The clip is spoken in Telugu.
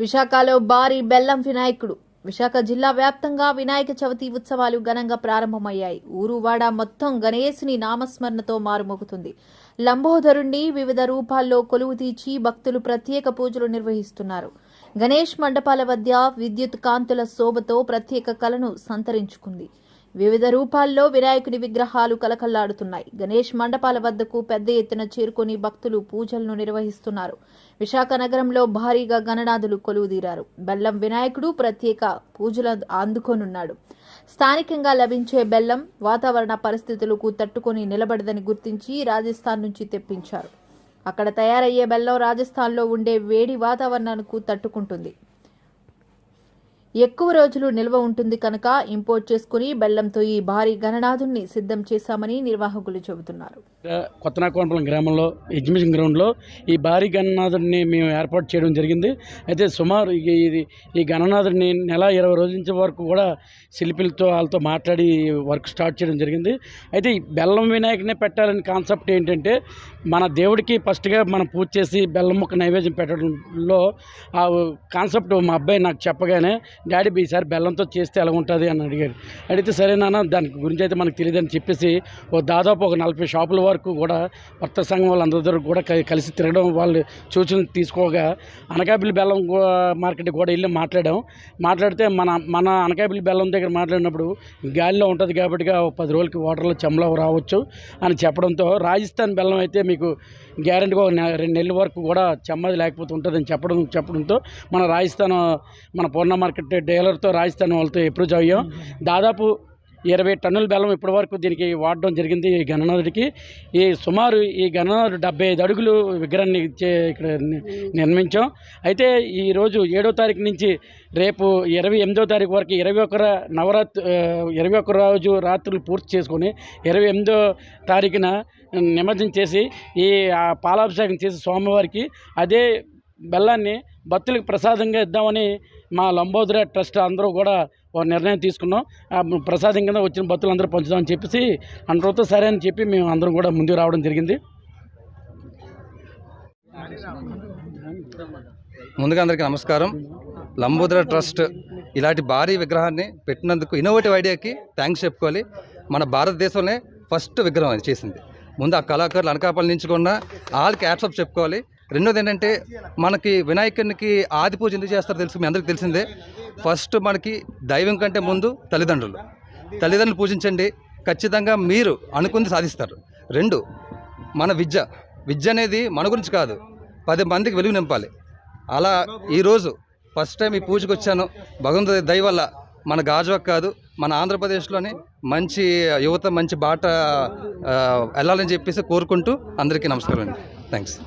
విశాఖలో భారీ బెల్లం వినాయకుడు. విశాఖ జిల్లా వ్యాప్తంగా వినాయక చవితి ఉత్సవాలు ఘనంగా ప్రారంభమయ్యాయి. ఊరువాడ మొత్తం గణేశుని నామస్మరణతో మారుమోగుతుంది. లంబోదరుణ్ణి వివిధ రూపాల్లో కొలువు తీర్చి భక్తులు ప్రత్యేక పూజలు నిర్వహిస్తున్నారు. గణేష్ మండపాల వద్ద విద్యుత్ కాంతుల శోభతో ప్రత్యేక కళను సంతరించుకుంది. వివిధ రూపాల్లో వినాయకుడి విగ్రహాలు కలకల్లాడుతున్నాయి. గణేష్ మండపాల వద్దకు పెద్ద ఎత్తున చేరుకొని భక్తులు పూజలను నిర్వహిస్తున్నారు. విశాఖ నగరంలో భారీగా గణనాథులు కొలువుదీరారు. బెల్లం వినాయకుడు ప్రత్యేక పూజలు అందుకోనున్నాడు స్థానికంగా లభించే బెల్లం వాతావరణ పరిస్థితులకు తట్టుకొని నిలబడదని గుర్తించి రాజస్థాన్ నుంచి తెప్పించారు. అక్కడ తయారయ్యే బెల్లం రాజస్థాన్లో ఉండే వేడి వాతావరణానికి తట్టుకుంటుంది. ఎక్కువ రోజులు నిల్వ ఉంటుంది కనుక ఇంపోర్ట్ చేసుకుని బెల్లంతో ఈ భారీ గణనాథుణ్ణి సిద్ధం చేశామని నిర్వాహకులు చెబుతున్నారు. కొత్తనాకోనపురం గ్రామంలో ఎగ్జిబిషన్ గ్రౌండ్లో ఈ భారీ గణనాథుడిని మేము ఏర్పాటు చేయడం జరిగింది. అయితే సుమారు ఇది ఈ గణనాథుడిని నెల ఇరవై రోజుల నుంచి వరకు కూడా శిల్పులతో వాళ్ళతో మాట్లాడి వర్క్ స్టార్ట్ చేయడం జరిగింది. అయితే ఈ బెల్లం వినాయకునే పెట్టాలని కాన్సెప్ట్ ఏంటంటే మన దేవుడికి ఫస్ట్గా మనం పూజ చేసి బెల్లం ముక్క నైవేద్యం పెట్టడంలో ఆ కాన్సెప్ట్ మా అబ్బాయి నాకు చెప్పగానే డాడీ ఈసారి బెల్లంతో చేస్తే ఎలా ఉంటుంది అని అడిగాడు అడిగితే సరే నాన్న దాని గురించి అయితే మనకు తెలియదని చెప్పేసి ఓ దాదాపు ఒక నలభై షాపుల వరకు కూడా భర్త సంఘం వాళ్ళందరి దగ్గర కూడా కలిసి తిరగడం వాళ్ళు సూచనలు తీసుకోగా అనకాపల్లి బెల్లం మార్కెట్ కూడా వెళ్ళి మాట్లాడాం. మాట్లాడితే మన మన అనకాపల్లి బెల్లం దగ్గర మాట్లాడినప్పుడు గాలిలో ఉంటుంది కాబట్టి పది రోజులకి వాటర్లో చెమలో రావచ్చు అని చెప్పడంతో రాజస్థాన్ బెల్లం అయితే మీకు గ్యారంటీగా ఒక రెండు నెలల వరకు కూడా చెమ్మది లేకపోతే ఉంటుందని చెప్పడం చెప్పడంతో మన రాజస్థాన్ మన పూర్ణ మార్కెట్ డీలర్తో రాజస్థాన్ వాళ్ళతో అప్రోచ్ అయ్యాం దాదాపు ఇరవై టన్నుల బెల్లం ఇప్పటి వరకు దీనికి వాడడం జరిగింది ఈ గణనాథుడికి. ఈ సుమారు ఈ గణనాథుడు డెబ్బై ఐదు అడుగులు విగ్రహాన్ని ఇక్కడ ని- నిర్మించాం. అయితే ఈరోజు ఏడో తారీఖు నుంచి రేపు ఇరవై ఎనిమిదో తారీఖు వరకు ఇరవై ఒకర నవరాత్రి ఇరవై ఒక రోజు రాత్రులు పూర్తి చేసుకొని ఇరవై ఎనిమిదో తారీఖున నిమజ్జనం చేసి ఈ పాలాభిషేకం చేసి స్వామివారికి అదే బెల్లాన్ని భక్తులకు ప్రసాదంగా ఇద్దామని మా లంబోదర ట్రస్ట్ అందరూ కూడా ఒక నిర్ణయం తీసుకున్నాం. ఆ ప్రసాదం కింద వచ్చిన భక్తులు అందరూ పంచుదామని చెప్పేసి అందరితో సరే అని చెప్పి మేము అందరం కూడా ముందుకు రావడం జరిగింది. ముందుగా అందరికీ నమస్కారం. లంబోదర ట్రస్ట్ ఇలాంటి భారీ విగ్రహాన్ని పెట్టినందుకు ఇన్నోవేటివ్ ఐడియాకి థ్యాంక్స్ చెప్పుకోవాలి. మన భారతదేశంలోనే ఫస్ట్ విగ్రహం అది చేసింది. ముందు ఆ కళాకారులు అనకాపల్లి నుంచి కొన్న వాళ్ళకి యాప్సప్ చెప్పుకోవాలి. రెండోది ఏంటంటే మనకి వినాయకునికి ఆది పూజ ఎందుకు చేస్తారో తెలుసు మీ అందరికీ తెలిసిందే. ఫస్ట్ మనకి దైవం కంటే ముందు తల్లిదండ్రులు. తల్లిదండ్రులు పూజించండి. ఖచ్చితంగా మీరు అనుకుంది సాధిస్తారు. రెండు మన విద్య. విద్య అనేది మన గురించి కాదు. పది మందికి వెలుగు నింపాలి. అలా ఈరోజు ఫస్ట్ టైం ఈ పూజకు వచ్చాను. భగవంతుడి దయ వల్ల మన గాజువాక్ కాదు మన ఆంధ్రప్రదేశ్లోని మంచి యువత మంచి బాట వెళ్ళాలని చెప్పేసి కోరుకుంటూ అందరికీ నమస్కారం అండి. థ్యాంక్స్.